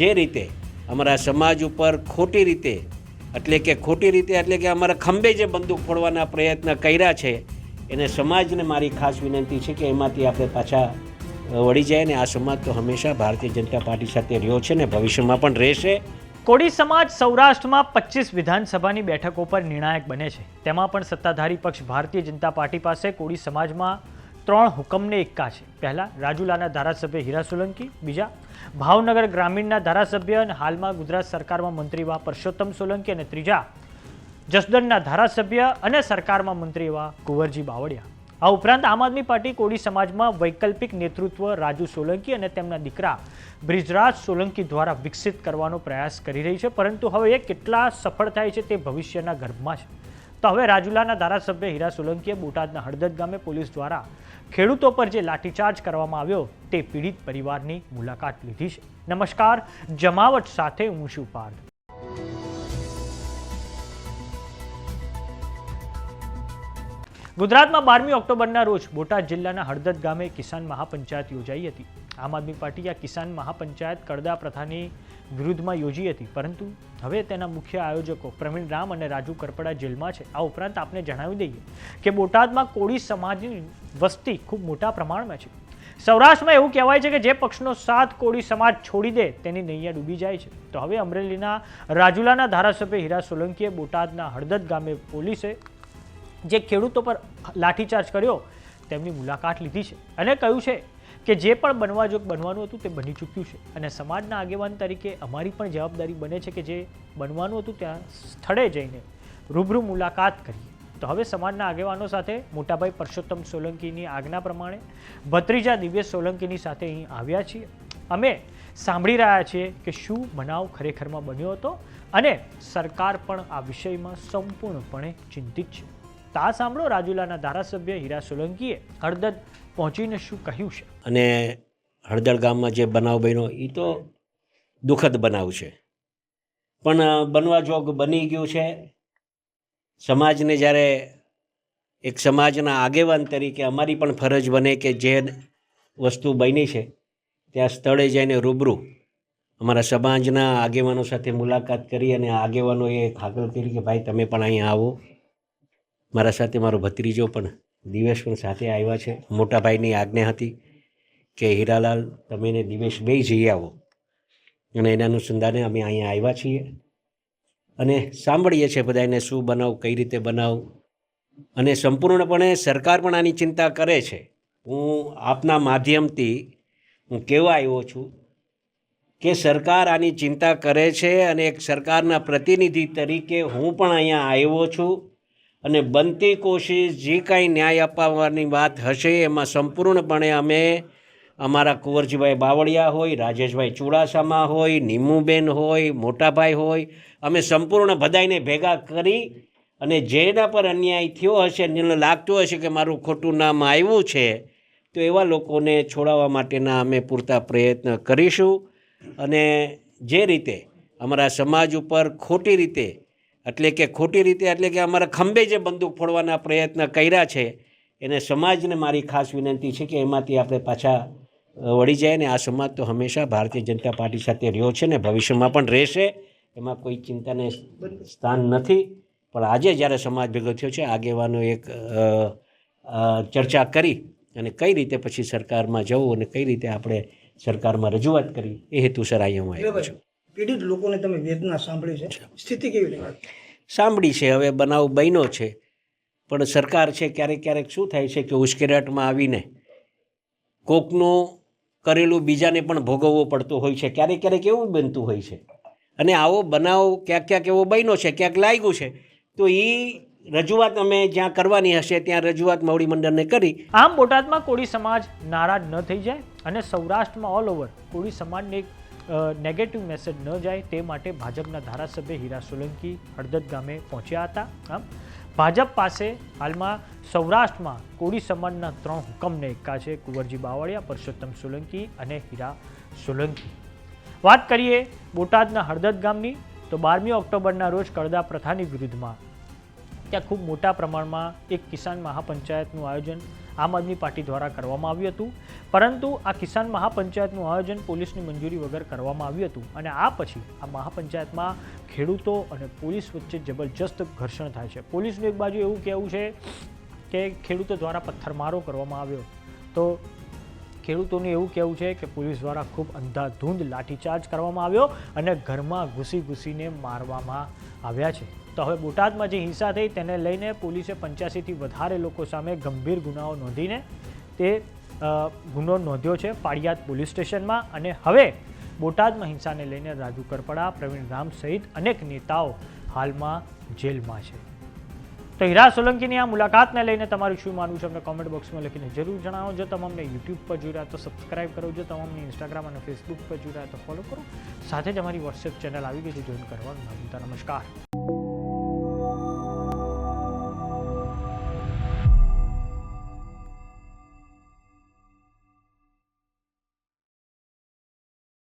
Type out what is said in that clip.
જે રીતે અમારા સમાજ ઉપર ખોટી રીતે, એટલે કે ખોટી રીતે એટલે કે અમારા ખંભે જે બંદૂક ફોડવાના પ્રયત્ન કર્યા છે, એને સમાજને મારી ખાસ વિનંતી છે કે એમાંથી આપણે પાછા વળી જાય ને આ સમાજ તો હંમેશા ભારતીય જનતા પાર્ટી સાથે રહ્યો છે ને ભવિષ્યમાં પણ રહેશે. કોળી સમાજ સૌરાષ્ટ્રમાં પચીસ વિધાનસભાની બેઠકો પર નિર્ણાયક બને છે. તેમાં પણ સત્તાધારી પક્ષ ભારતીય જનતા પાર્ટી પાસે કોળી સમાજમાં ત્રણ હુકમને એક્કા છે. પહેલા રાજુલાના ધારાસભ્ય હીરા સોલંકી, બીજા ભાવનગર ગ્રામીણના ધારાસભ્ય અને હાલમાં ગુજરાત સરકારમાં મંત્રી એવા પરસોત્તમ સોલંકી અને ત્રીજા જસદણના ધારાસભ્ય અને સરકારમાં મંત્રી એવા કુંવરજી બાવળિયા. આ ઉપરાંત આમ આદમી પાર્ટી કોડી સમાજમાં વૈકલ્પિક નેતૃત્વ રાજુ સોલંકી અને તેમના દીકરા બ્રિજરાજ સોલંકી દ્વારા વિકસિત કરવાનો પ્રયાસ કરી રહી છે. પરંતુ હવે એ કેટલા સફળ થાય છે તે ભવિષ્યના ગર્ભમાં છે. તો હવે રાજુલાના ધારાસભ્ય હીરા સોલંકીએ બોટાદના હળદદ ગામે પોલીસ દ્વારા ખેડૂતો પર જે લાઠીચાર્જ કરવામાં આવ્યો તે પીડિત પરિવારની મુલાકાત લીધી છે. નમસ્કાર, જમાવટ સાથે હું શું પાર્થ. ગુજરાતમાં બારમી ઓક્ટોબરના રોજ બોટાદ જિલ્લાના હળદદ ગામે કિસાન મહાપંચાયત યોજાઈ હતી. આમ આદમી પાર્ટી આ કિસાન મહાપંચાયત કડદા પ્રથાની વિરુદ્ધમાં યોજી હતી. પરંતુ હવે તેના મુખ્ય આયોજકો પ્રવીણ રામ અને રાજુ કરપડા જેલમાં છે. આ ઉપરાંત આપને જણાવી દઈએ કે બોટાદમાં કોળી સમાજની વસ્તી ખૂબ મોટા પ્રમાણમાં છે. સૌરાષ્ટ્રમાં એવું કહેવાય છે કે જે પક્ષનો સાથ કોળી સમાજ છોડી દે તેની નૈયા ડૂબી જાય છે. તો હવે અમરેલીના રાજુલાના ધારાસભ્ય હીરા સોલંકીએ બોટાદના હળદદ ગામે પોલીસે જે ખેડૂતો પર લાઠીચાર્જ કર્યો, તેમની મુલાકાત લીધી છે. અને કહ્યું છે કે જે પણ બનવા જોગ બનવાનું હતું તે બની ચૂક્યું છે. અને સમાજના આગેવાન તરીકે અમારી પણ જવાબદારી બને છે કે જે બનવાનું હતું ત્યાં સ્થળે જઈને રૂબરૂ મુલાકાત કરીએ. તો હવે સમાજના આગેવાનો સાથે મોટાભાઈ પરસોત્તમ સોલંકીની આજ્ઞા પ્રમાણે, ભત્રીજા દિવ્યેશ સોલંકીની સાથે અહીં આવ્યા છીએ. અમે સાંભળી રહ્યા છીએ કે શું બનાવ ખરેખરમાં બન્યો હતો અને સરકાર પણ આ વિષયમાં સંપૂર્ણપણે ચિંતિત છે. તો સાંભળો, રાજુલાના ધારાસભ્ય હીરા સોલંકીએ હળદદ પહોંચીને શું કહ્યું છે? અને હળદળ ગામમાં જે બનાવ બન્યો એ તો દુઃખદ બનાવ છે. પણ બનવા જોગ બની ગયું છે. સમાજને જ્યારે એક સમાજના આગેવાન તરીકે અમારી પણ ફરજ બને કે જે વસ્તુ બની છે, ત્યાં સ્થળે જઈને રૂબરૂ અમારા સમાજના આગેવાનો સાથે મુલાકાત કરી અને આગેવાનોએ ખાતર કરી કે, ભાઈ, તમે પણ અહીંયા આવો. મારા સાથે મારો ભત્રીજો પણ દિવેશ પણ સાથે આવ્યા છે. મોટા ભાઈની આજ્ઞા હતી કે, હીરાલાલ, તમે ને દિવેશ બે જઈ આવો. અને એના અનુસંધાને અમે અહીંયા આવ્યા છીએ. અને સાંભળીએ છીએ બધાને શું બનાવ, કઈ રીતે બનાવ. અને સંપૂર્ણપણે સરકાર પણ આની ચિંતા કરે છે. હું આપના માધ્યમથી હું કહેવા આવ્યો છું કે, સરકાર આની ચિંતા કરે છે અને એક સરકારના પ્રતિનિધિ તરીકે હું પણ અહીંયા આવ્યો છું. અને બનતી કોશિશ જે કાંઈ ન્યાય અપાવવાની વાત હશે, એમાં સંપૂર્ણપણે અમે અમારા કુંવરજીભાઈ બાવળિયા હોય, રાજેશભાઈ ચુડાસામા હોય, નીમુબેન હોય, મોટાભાઈ હોય, અમે સંપૂર્ણ બધાઈને ભેગા કરી અને જેના પર અન્યાય થયો હશે જેને લાગતું હશે કે મારું ખોટું નામ આવ્યું છે, તો એવા લોકોને છોડાવવા માટેના અમે પૂરતા પ્રયત્ન કરીશું. અને જે રીતે અમારા સમાજ ઉપર ખોટી રીતે એટલે કે ખોટી રીતે, એટલે કે અમારા ખંભે જે બંદૂક ફોડવાના પ્રયત્ન કર્યા છે, એને સમાજને મારી ખાસ વિનંતી છે કે એમાંથી આપણે પાછા વળી જાય ને આ સમાજ તો હંમેશા ભારતીય જનતા પાર્ટી સાથે રહ્યો છે ને ભવિષ્યમાં પણ રહેશે, એમાં કોઈ ચિંતાને સ્થાન નથી. પણ આજે જ્યારે સમાજ ભેગો થયો છે, આગેવાનો એક ચર્ચા કરી અને કઈ રીતે પછી સરકારમાં જવું અને કઈ રીતે આપણે સરકારમાં રજૂઆત કરી, એ હેતુસર અહીંયા હું આવ્યો છું. પીડિત લોકોને તમે વેદના સાંભળી છે? સ્થિતિ કેવી લાગે સાંભળી છે હવે બનાવ બન્યો છે. પણ સરકાર છે ક્યારેક ક્યારેક શું થાય છે કે ઉશ્કેરાટમાં આવીને કોકનું કરેલું બીજાને પણ ભોગવવો પડતો હોય છે. ક્યારેક ક્યારેક એવું બનતું હોય છે. અને આવો બનાવ ક્યાંક ક્યાંક એવો બન્યો છે ક્યાંક લાગ્યું છે. તો એ રજૂઆત અમે જ્યાં કરવાની હશે ત્યાં રજૂઆત મવડી મંડળને કરી. આમ બોટાદમાં કોળી સમાજ નારાજ ન થઈ જાય અને સૌરાષ્ટ્રમાં ઓલ ઓવર કોળી સમાજને એક નેગેટિવ મેસેજ ન જાય તે માટે ભાજપના ધારાસભ્ય હીરા સોલંકી હળદદ ગામે પહોંચ્યા હતા. આમ, ભાજપ પાસે હાલમાં સૌરાષ્ટ્રમાં કોળી સમાજના ત્રણ હુકમને એકા છે, કુંવરજી બાવળિયા, પરસોત્તમ સોલંકી અને હીરા સોલંકી. વાત કરીએ બોટાદના હળદદ ગામની, તો બારમી ઓક્ટોબરના રોજ કડદા પ્રથાની વિરુદ્ધમાં. ત્યાં ખૂબ મોટા પ્રમાણમાં એક કિસાન મહાપંચાયતનું આયોજન આમ આદમી પાર્ટી દ્વારા કરવામાં આવ્યું હતું. પરંતુ આ કિસાન મહાપંચાયતનું આયોજન પોલીસની મંજૂરી વગર કરવામાં આવ્યું હતું અને આ પછી આ મહાપંચાયતમાં ખેડૂતો અને પોલીસ વચ્ચે જબરજસ્ત ઘર્ષણ થાય છે. પોલીસનું એક બાજુ એવું કહેવું છે કે ખેડૂતો દ્વારા પથ્થરમારો કરવામાં આવ્યો. તો ખેડૂતોનું એવું કહેવું છે કે પોલીસ દ્વારા ખૂબ અંધાધૂંધ લાઠીચાર્જ કરવામાં આવ્યો અને ઘરમાં ઘૂસી ઘૂસીને મારવામાં આવ્યા છે. તો હવે બોટાદમાં જે હિંસા થઈ તેને લઈને પોલીસે પંચ્યાસીથી વધારે લોકો સામે ગંભીર ગુનાઓ નોંધીને તે ગુનો નોંધ્યો છે પાળિયાદ પોલીસ સ્ટેશનમાં. અને હવે બોટાદમાં હિંસાને લઈને રાજુ કરપડા, પ્રવીણ રામ સહિત અનેક નેતાઓ હાલમાં જેલમાં છે. તો હીરા સોલંકીની આ મુલાકાતને લઈને તમારું શું માનવું છે અમને કોમેન્ટ બોક્સમાં લખીને જરૂર જણાવો. જો તમને યુટ્યુબ પર જોઈ રહ્યા તો સબસ્ક્રાઇબ કરો. જો તમને ઇન્સ્ટાગ્રામ અને ફેસબુક પર જોઈ રહ્યા તો ફોલો કરો. સાથે જ અમારી વોટ્સએપ ચેનલ આવી ગઈ છે. જોઈન કરવાનું નમસ્કાર.